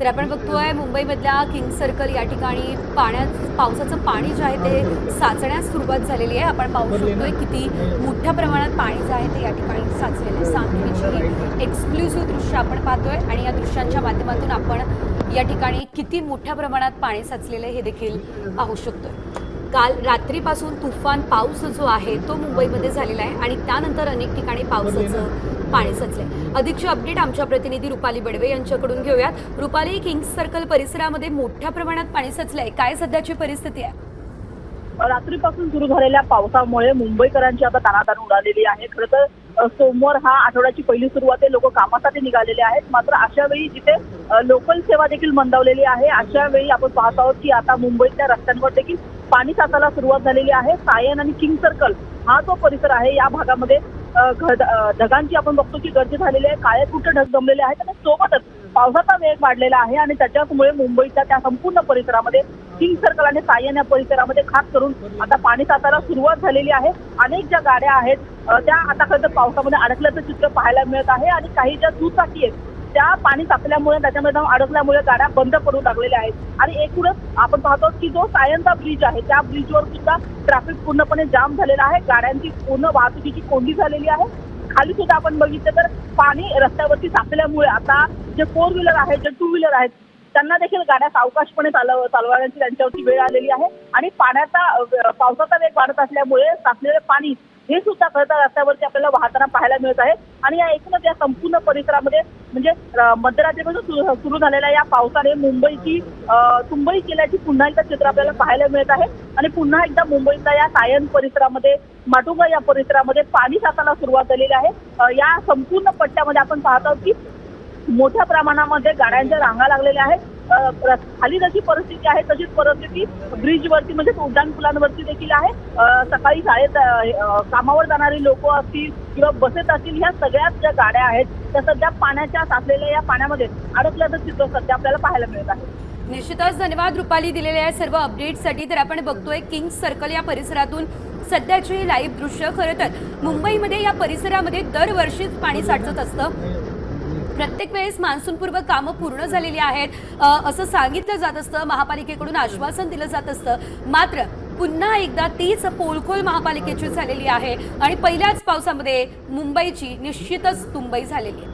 तर आपण बघतोय मुंबईमधल्या किंग सर्कल या ठिकाणी पाण्यात पावसाचं पाणी जे आहे ते साचण्यास सुरुवात झालेली आहे. आपण पाहू शकतोय किती मोठ्या प्रमाणात पाणी जे आहे ते या ठिकाणी साचलेलं आहे. सांगलीची एक्सक्लुझिव्ह दृश्य आपण पाहतोय आणि या दृश्यांच्या माध्यमातून आपण या ठिकाणी किती मोठ्या प्रमाणात पाणी साचलेलं आहे हे देखील पाहू शकतोय. काल रात्रीपासून तुफान पाऊस जो आहे तो मुंबईमध्ये झालेला आहे आणि त्यानंतर अनेक ठिकाणी पावसाचं पाणी साचलंय. अधिकचे अपडेट आमच्या प्रतिनिधी रुपाली बडवे यांच्याकडून घेऊयात. रुपाली किंग्स सर्कल परिसरामध्ये मोठ्या प्रमाणात पाणी साचलंय. काय सध्याची परिस्थिती आहे? रात्रीपासून सुरू झालेल्या पावसामुळे मुंबईकरांची आता तानातान उडालेली आहे. खरं तर सोमवार हा आठवड्याची पहिली सुरुवात आहे. लोक कामासाठी निघालेले आहेत. मात्र अशा वेळी जिथे लोकल सेवा देखील मंदावलेली आहे अशा वेळी आपण पाहत आहोत की आता मुंबईतल्या रस्त्यांवर देखील पाणी साचायला सुरुवात झालेली आहे. सायन आणि किंग सर्कल हा जो परिसर आहे या भागामध्ये ढगांची आपण बघतो की गर्दी झालेली आहे. काळे कुठे ढग जमलेले आहेत आणि सोबतच पावसाचा वेग वाढलेला आहे आणि त्याच्यामुळे मुंबईच्या त्या संपूर्ण परिसरामध्ये किंग सर्कल आणि सायन या परिसरामध्ये खास करून आता पाणी साचायला सुरुवात झालेली आहे. अनेक ज्या गाड्या आहेत त्या आता खरं तर पावसामध्ये अडकल्याचं चित्र पाहायला मिळत आहे आणि काही ज्या दुचाकी आहेत त्या पाणी साचल्यामुळे त्याच्यामध्ये जाऊन अडकल्यामुळे गाड्या बंद पडू लागलेल्या आहेत. आणि एकूणच आपण पाहतो की जो सायनचा ब्रिज आहे त्या ब्रिजवर सुद्धा ट्रॅफिक पूर्णपणे जाम झालेला आहे. गाड्यांची पूर्ण वाहतुकीची कोंडी झालेली आहे. खाली सुद्धा आपण बघितलं तर पाणी रस्त्यावरती साचल्यामुळे आता जे फोर व्हीलर आहेत जे टू व्हीलर आहेत त्यांना देखील गाड्या सावकाशपणे चालव चालवण्याची त्यांच्यावरती वेळ आलेली आहे. आणि पाण्याचा पावसाचा वेग वाढत असल्यामुळे साचलेले पाणी हे सुद्धा खरं रस्त्यावरती आपल्याला वाहताना पाहायला मिळत आहे. आणि या एकूणच या संपूर्ण परिसरामध्ये म्हणजे मध्यरात्रीपासून सुरू झालेल्या या पावसाने मुंबईची तुंबई केल्याची पुन्हा एकदा चित्र आपल्याला पाहायला मिळत आहे. आणि पुन्हा एकदा मुंबईचा या सायन परिसरामध्ये माटुंगा या परिसरामध्ये पाणी साचायला सुरुवात झालेली आहे. या संपूर्ण पट्ट्यामध्ये आपण पाहत आहोत की मोठ्या प्रमाणामध्ये गाड्यांच्या रांगा लागलेल्या आहेत. खाली जशी परिस्थिती आहे तशीच परिस्थिती ब्रिजवरती म्हणजे उड्डाणपुलांवरती देखील आहे. सकाळी शाळेत कामावर जाणारी लोक असतील किंवा बसेस असतील ह्या सगळ्याच ज्या गाड्या आहेत त्या सध्या पाण्याच्या साचलेल्या या पाण्यामध्ये अडकल्याचं चित्र सध्या आपल्याला पाहायला मिळत आहे. निश्चितच धन्यवाद रुपाली दिलेल्या या सर्व अपडेटसाठी तर आपण बघतोय किंग्स सर्कल या परिसरातून सध्याची लाईव्ह दृश्य खरं तर मुंबईमध्ये या परिसरामध्ये दरवर्षीच पाणी साठत असतं. प्रत्येक वेळेस मान्सूनपूर्व कामं पूर्ण झालेली आहेत. असं सांगितलं जात असतं महापालिकेकडून आश्वासन दिलं जात असतं. मात्र पुन्हा एकदा तीच पोलखोल महापालिकेची झालेली आहे. आणि पहिल्याच पावसामध्ये मुंबईची निश्चितच तुंबई झालेली आहे.